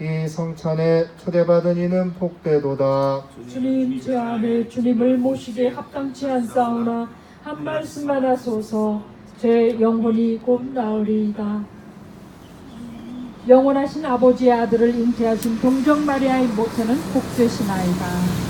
이 성찬에 초대받은 이는 복되도다. 주님 주 안에 주님을 모시게 합당치 않사오나 한 말씀만 하소서 제 영혼이 곧 나으리이다. 영원하신 아버지의 아들을 잉태하신 동정 마리아의 모태는 복되시나이다